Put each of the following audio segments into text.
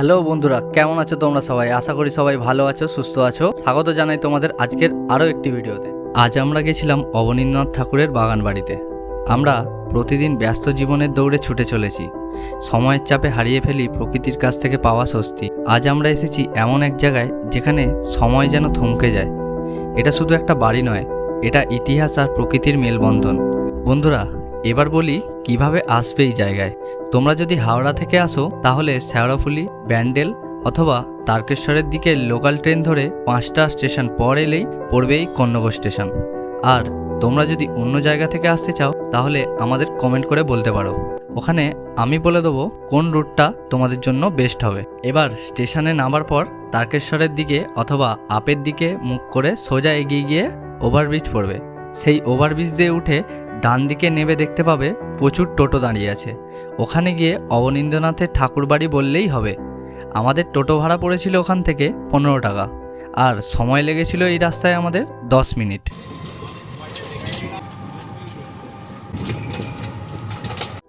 Hello বন্ধুরা, কেমন আছো তোমরা সবাই? আশা করি সবাই ভালো আছো, সুস্থ আছো। স্বাগত জানাই তোমাদের আজকের আরও একটি ভিডিওতে। আজ আমরা গেছিলাম অবনীন্দ্রনাথ ঠাকুরের বাগান বাড়িতে আমরা প্রতিদিন ব্যস্ত জীবনের দৌড়ে ছুটে চলেছি। সময়ের চাপে হারিয়ে ফেলি প্রকৃতির কাছ থেকে পাওয়া স্বস্তি। আজ আমরা এসেছি এমন এক জায়গায় যেখানে সময় যেন থমকে যায়। এটা শুধু একটা বাড়ি নয়, এটা ইতিহাস আর প্রকৃতির মেলবন্ধন। বন্ধুরা এবার বলি, কীভাবে আসবে এই জায়গায়? তোমরা যদি হাওড়া থেকে আসো, তাহলে শেওড়াফুলি ব্যান্ডেল অথবা তারকেশ্বরের দিকে লোকাল ট্রেন ধরে পাঁচটা স্টেশন পর এলেই পড়বেই কন্যগো স্টেশন। আর তোমরা যদি অন্য জায়গা থেকে আসতে চাও, তাহলে আমাদের কমেন্ট করে বলতে পারো। ওখানে আমি বলে দেবো কোন রুটটা তোমাদের জন্য বেস্ট হবে। এবার স্টেশনে নামার পর তারকেশ্বরের দিকে অথবা আপের দিকে মুখ করে সোজা এগিয়ে গিয়ে ওভারব্রিজ পড়বে। সেই ওভারব্রিজ দিয়ে উঠে ডান দিকে নেবে দেখতে পাবে প্রচুর টোটো দাঁড়িয়ে আছে। ওখানে গিয়ে অবনীন্দ্রনাথের ঠাকুরবাড়ি বললেই হবে। আমাদের টোটো ভাড়া পড়েছিল ওখান থেকে পনেরো টাকা। আর সময় লেগেছিল এই রাস্তায় আমাদের দশ মিনিট।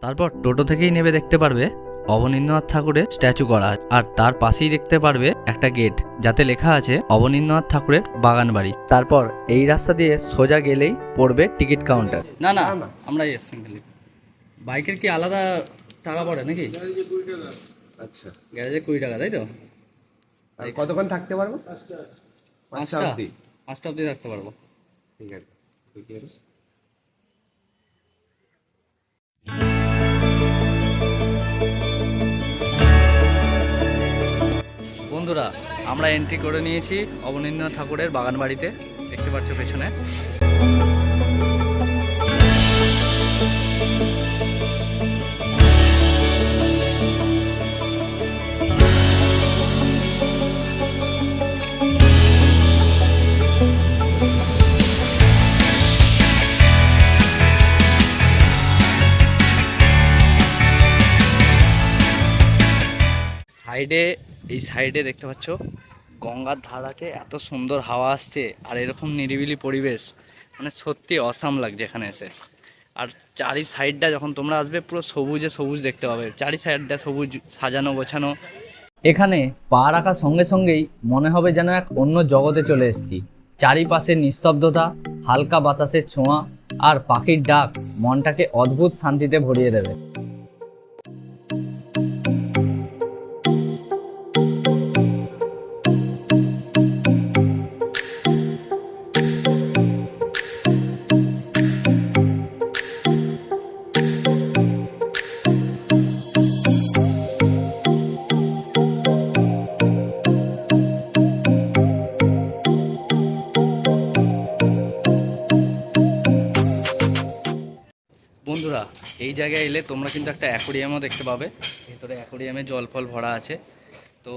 তারপর টোটো থেকেই নেবে দেখতে পারবে অবনীন্দ্রনাথ ঠাকুরের স্ট্যাচু করা আছে। আর তার পাশেই দেখতে পারবে একটা গেট যাতে লেখা আছে অবনীন্দ্রনাথ ঠাকুরের বাগান বাড়ি। তারপর এই রাস্তা দিয়ে সোজা গেলেই পড়বে টিকিট কাউন্টার। না না আমরা সিঙ্গেলি বাইকের কি আলাদা টাকা পড়ে নাকি? আচ্ছা। গ্যারেজে কুড়ি টাকা তাই তো? কতক্ষণ থাকতে পারব? পাঁচটা। পাঁচটা অবধি। পাঁচটা অবধি থাকতে পারব। ঠিক আছে। বন্ধুরা আমরা এন্ট্রি করে নিয়েছি অবনীন্দ্রনাথ ঠাকুরের বাগান বাড়িতে দেখতে পাচ্ছ পেছনে। সাইডে এই সাইডে দেখতে পাচ্ছ, গঙ্গার ধার আছে এত সুন্দর হাওয়া আসছে আর এরকম নিরিবিলি পরিবেশ মানে সত্যি অসাম লাগছে এখানে এসে। আর চারি সাইডটা যখন তোমরা আসবে, পুরো সবুজে সবুজ দেখতে পাবে। চারি সাইডটা সবুজ, সাজানো গোছানো। এখানে পা রাখার সঙ্গে সঙ্গেই মনে হবে যেন এক অন্য জগতে চলে এসেছি। চারিপাশে নিস্তব্ধতা, হালকা বাতাসের ছোঁয়া আর পাখির ডাক মনটাকে অদ্ভুত শান্তিতে ভরিয়ে দেবে। বন্ধুরা, এই জায়গায় এলে তোমরা কিন্তু একটা অ্যাকোরিয়ামও দেখতে পাবে। ভেতরে অ্যাকোরিয়ামে জল ফল ভরা আছে। তো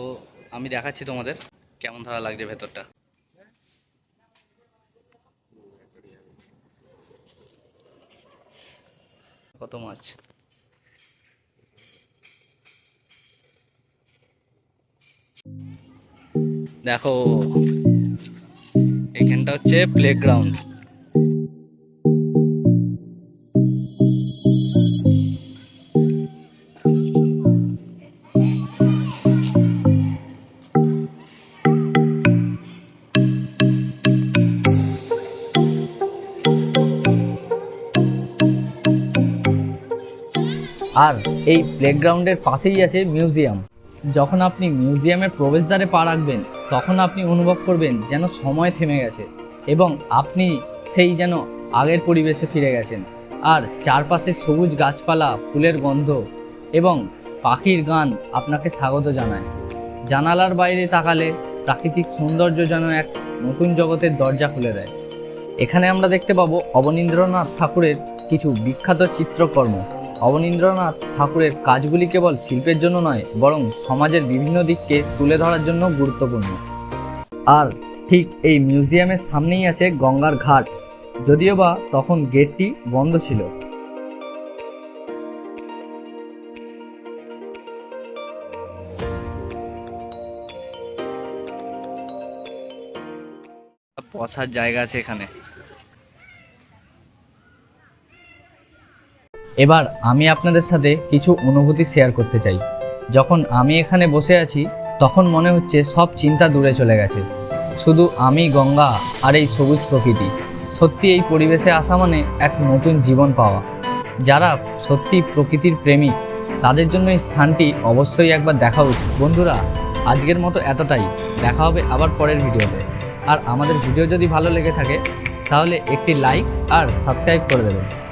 আমি দেখাচ্ছি তোমাদের কেমন ধারা লাগছে ভেতরটা। কত মাছ? দেখো, এখানটা হচ্ছে প্লেগ্রাউন্ড আর এই প্লেগ্রাউন্ডের পাশেই আছে মিউজিয়াম যখন আপনি মিউজিয়ামের প্রবেশদ্বারে পা রাখবেন, তখন আপনি অনুভব করবেন যেন সময় থেমে গেছে এবং আপনি সেই যেন আগের পরিবেশে ফিরে গেছেন। আর চারপাশে সবুজ গাছপালা, ফুলের গন্ধ এবং পাখির গান আপনাকে স্বাগত জানায়। জানালার বাইরে তাকালে প্রাকৃতিক সৌন্দর্য যেন এক নতুন জগতের দরজা খুলে দেয়। এখানে আমরা দেখতে পাবো অবনীন্দ্রনাথ ঠাকুরের কিছু বিখ্যাত চিত্রকর্ম। অবনীন্দ্রনাথ ঠাকুরের কাজগুলি কেবল শিল্পের জন্য নয়, বরং সমাজের বিভিন্ন দিককে তুলে ধরার জন্য গুরুত্বপূর্ণ। আর ঠিক এই মিউজিয়ামের সামনেই আছে গঙ্গার ঘাট। যদিও বা তখন গেটটি বন্ধ ছিল। বসার জায়গা আছে এখানে। এবার আমি আপনাদের সাথে কিছু অনুভূতি শেয়ার করতে চাই। যখন আমি এখানে বসে আছি, তখন মনে হচ্ছে সব চিন্তা দূরে চলে গেছে। শুধু আমি, গঙ্গা আর এই সবুজ প্রকৃতি। সত্যি এই পরিবেশে আসা মানে এক নতুন জীবন পাওয়া। যারা সত্যি প্রকৃতির প্রেমী, তাদের জন্য এই স্থানটি অবশ্যই একবার দেখা উচিত। বন্ধুরা, আজকের মতো এতটাই। দেখা হবে আবার পরের ভিডিওতে। আর আমাদের ভিডিও যদি ভালো লেগে থাকে, তাহলে একটি লাইক আর সাবস্ক্রাইব করে দেবেন।